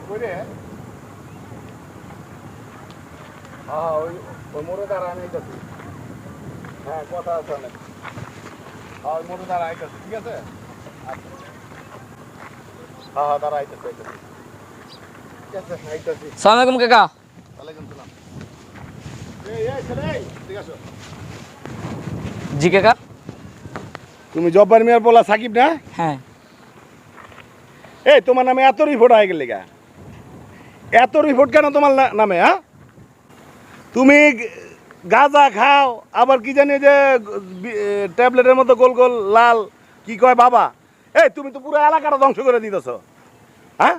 কইরে হ্যাঁ ওই ওই মোড়ে দাঁড়া আমি আইতাছি হ্যাঁ কথা আছে অনেক হ্যাঁ ওই মোড়ে দাঁড়া আইতাছি ঠিক আছে আচ্ছা। হ্যাঁ হ্যাঁ দাঁড়া আইতাছি আইতাছি ঠিক আছে আইতাছি সালাম আলাইকুম কাকা ওয়ালাইকুম সালাম এই এই ছেলে এই, ঠিক আছে জি কাকা তুমি জব্বার মিয়ার বলা সাকিব না হ্যাঁ এই তোমার নামে এত রিপোর্ট হয়ে গেলে গা এত রিপোর্ট কেন তোমার নামে হ্যাঁ? তুমি গাঁজা খাও, আবার কি জানি যে ট্যাবলেটের মতো গোল গোল লাল, কি কয় বাবা? এই, তুমি তো পুরো এলাকাটা ধ্বংস করে দিতেছ। হ্যাঁ?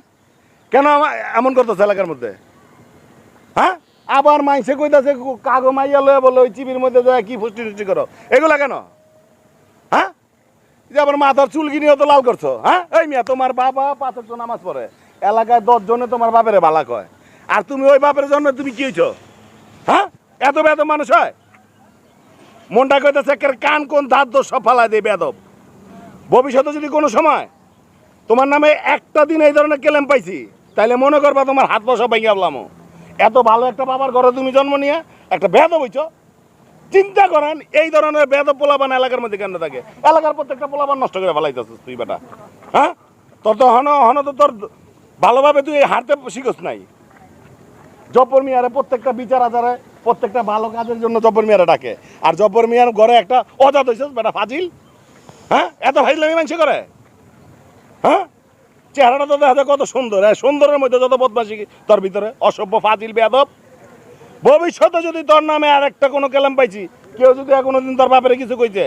কেন এমন করতেছ এলাকার মধ্যে? হ্যাঁ? আবার মাইসে কইতাছে কাগো মাইয়া লয়ে বলে, ওই চিবির মধ্যে যায় কি ফুষ্টি টুষ্টি করো। এগুলা কেন? হ্যাঁ? যে আবার মাথার চুলগিনিও তো লাল করছ হ্যাঁ? এই মিয়া, তোমার বাবা পাঁচক তো নামাজ পড়ে। এলাকায় দশ জনে তোমার বাপেরে বালা কয়। আর তুমি ওই বাপের জন্য তুমি কি হইছো? হ্যাঁ? এত বেদব মানুষ হয়? মনটা কইতেছে একের কান কোন ধার দোষ সব ফালাই দেয় বেদব ভবিষ্যতে যদি কোনো সময় তোমার নামে একটা দিন এই ধরনের কেলেম পাইছি, তাইলে মনে করবা তোমার হাত সব ভেঙে আসলাম এত ভালো একটা বাবার ঘরে তুমি জন্ম নিয়ে একটা বেদব হইছো। চিন্তা করেন, এই ধরনের বেদ পোলাবান এলাকার মধ্যে কেন থাকে? এলাকার প্রত্যেকটা পোলাবান নষ্ট করে ফেলাইতেছিস তুই বেটা। হ্যাঁ? তোর তো হন হন তো তোর ভালোভাবে তুই হারতে শিখস নাই। জব্বর মিয়ারে প্রত্যেকটা বিচার আচারে, প্রত্যেকটা ভালো কাজের জন্য জব্বর মিয়ারে ডাকে। আর জব্বর মিয়ার ঘরে একটা অজাত হয়েছিস বেটা ফাজিল। হ্যাঁ? এত ফাইজলামি মানুষ করে। হ্যাঁ? চেহারাটা তো দেখা যায় কত সুন্দর। হ্যাঁ সুন্দরের মধ্যে যত বদমাসি তোর ভিতরে, অসভ্য ফাজিল, বেয়াদব। ভবিষ্যতে যদি তোর নামে আর একটা কোনো কেলাম পাইছি, কেউ যদি আর কোনোদিন তোর বাপেরে কিছু কইছে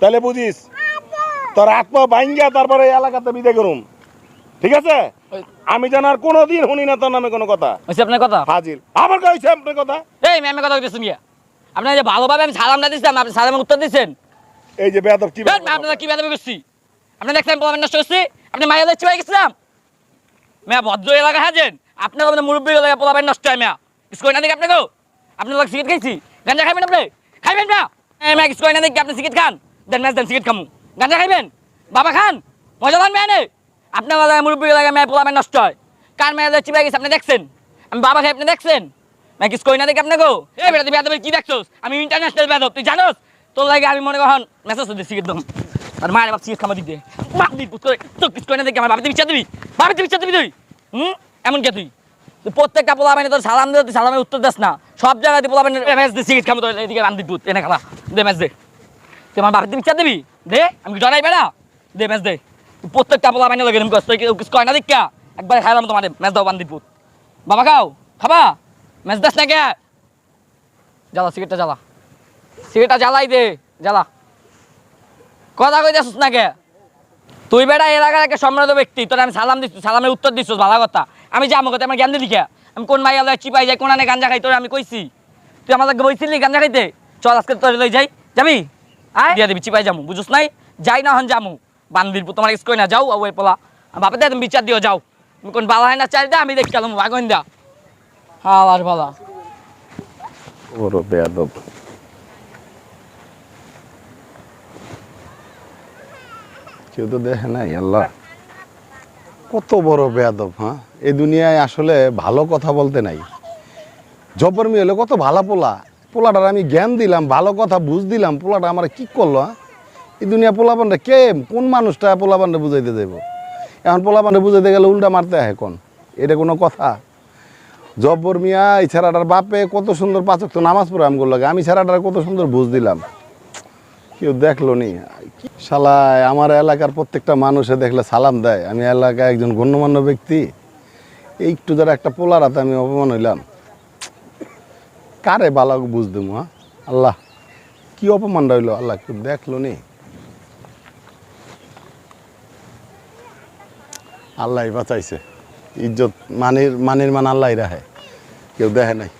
তাহলে বুঝিস, তোর আত্মা ভাঙ্গিয়া তারপরে এলাকাতে বিদায় করুম। ঠিক আছে? আমি যেন আর কোনোদিন শুনি না তোর নামে কোনো কথা। হয়েছে আপনার কথা? ফাজিল। আবার কইছে আপনার কথা? এই ম্যামের কথা বলতেছেন মিয়া। আপনার যে ভালোভাবে আমি সালাম না দিচ্ছিলাম আপনি সালামের উত্তর দিচ্ছেন? এই যে বেয়াদব কি আপনারা কি বেদবি করছি? আপনি দেখছেন প্রমাণ নষ্ট করছি? আপনি মায়া যাচ্ছি ভাই গেছিলাম মেয়া ভদ্র এলাকা হাজেন আপনার আমাদের মুরব্বী এলাকা পোলাবেন নষ্ট হয় মেয়া স্কোয় না দেখি আপনাকেও? আপনি লোক সিগারেট খাইছি। গাঞ্জা খাইবেন আপনি? খাইবেন না মেয়া স্কোয় না দেখি আপনি সিগারেট খান? দেন ম্যাচ দেন সিগারেট খামু। গাঞ্জা খাইবেন? বাবা খান? মজা পান মেয়া নেই আপনার এলাকায় মুরব্বী এলাকায় মেয়া পোলাবেন নষ্ট হয়। কার মেয়া ভাই গেছে, আপনি দেখছেন? আমি বাবা খাই আপনি দেখছেন? মেয়া কি স্কোয় না দেখি আপনাকেও। এই বেড়াতে বেড়াতে কি দেখছোস? আমি ইন্টারন্যাশনাল বেদব তুই জানোস? তোর লাগে আমি মনে কখন মেসেজ দিচ্ছি একদম। আর মায়ের বাপ সিগারেট খামা দিতে। বাপ দিই পুত করে তো কিছু করে না দেখি, আমার বাপিতে বিচার দিবি? বাপিতে বিচার দিবি তুই? হুম? এমন কে তুই? প্রত্যেকটা পোলা মানে তোর সালাম দিতে সালামের উত্তর দিস না। সব জায়গায় তুই পোলা মানে ম্যাচ দে সিগারেট খামো তোর এদিকে রান্দি পুত, এনে খালা। দে ম্যাচ দে। তুই আমার বাপিতে বিচার দিবি? দে, আমি ডরাই বেড়া? দে ম্যাচ দে। প্রত্যেকটা পোলা মানে লাগে কিছু করে না দেখা একবার খাইলাম তোমার ম্যাচ দাও বান্দি পুত বাবা খাও খাবা? ম্যাচ দাস না কে জ্বালা সিগারেটটা জ্বালা। সিগারেটটা জ্বালাই দে জ্বালা। কথা কই যাচ্ছিস না কে তুই বেটা এলাকার একটা সম্মানিত ব্যক্তি তোর আমি সালাম দিচ্ছি সালামের উত্তর দিচ্ছ ভালো কথা। আমি যাব কথা আমার জ্ঞান দিলি কে? আমি কোন মাইয়া লয় চিপাই যাই কোন আনে গাঞ্জা খাই তোর আমি কইছি। তুই আমার লাগে বইছিলি গাঞ্জা খাইতে? চল আজকে তোর লই যাই। যাবি? আয়। দিয়া দিবি চিপাই যামু বুঝুস নাই? যাই না হন যামু। বান্দির তোমার কই না যাও ওই পোলা। বাপে তুমি বিচার দিও, যাও। আমি কোন বালা হয় না চাই দে, আমি দেখি গেলাম বাগন দা। হ্যাঁ আর বালা বড় বেয়াদব। কেউ তো দেখে নাই, আল্লাহ। কত বড় বেয়াদব হ্যাঁ? এই দুনিয়ায় আসলে ভালো কথা বলতে নাই। জব্বর মেয়ে হলো কত ভালো পোলা। পোলাটার আমি জ্ঞান দিলাম, ভালো কথা বুঝ দিলাম, পোলাটা আমার কি করল হ্যাঁ? এই দুনিয়া পোলা পোলাপানটা কে কোন মানুষটা পোলা পোলাপানটা বুঝাইতে দেব এখন পোলা পোলাপানটা বুঝাইতে গেলে উল্টা মারতে হয় কোন এটা কোনো কথা। জব্বর মিয়া, এই ছেড়াটার বাপে কত সুন্দর পাচক তো নামাজ পড়ে আমগুলো লাগে। আমি ছেড়াটার কত সুন্দর বুঝ দিলাম। কেউ দেখল নি? শালায়, আমার এলাকার প্রত্যেকটা মানুষে দেখলে সালাম দেয়। আমি এলাকায় একজন গণ্যমান্য ব্যক্তি। একটু যারা একটা পোলারাতে আমি অপমান হইলাম। কারে বালা বুঝ দেবো হ্যাঁ? আল্লাহ, কি অপমান হইল? আল্লাহ কেউ দেখল নি? আল্লাহ বাঁচাইছে। ইজ্জত মানের মানের মান আল্লাহ রাহে কেউ দেখে নাই।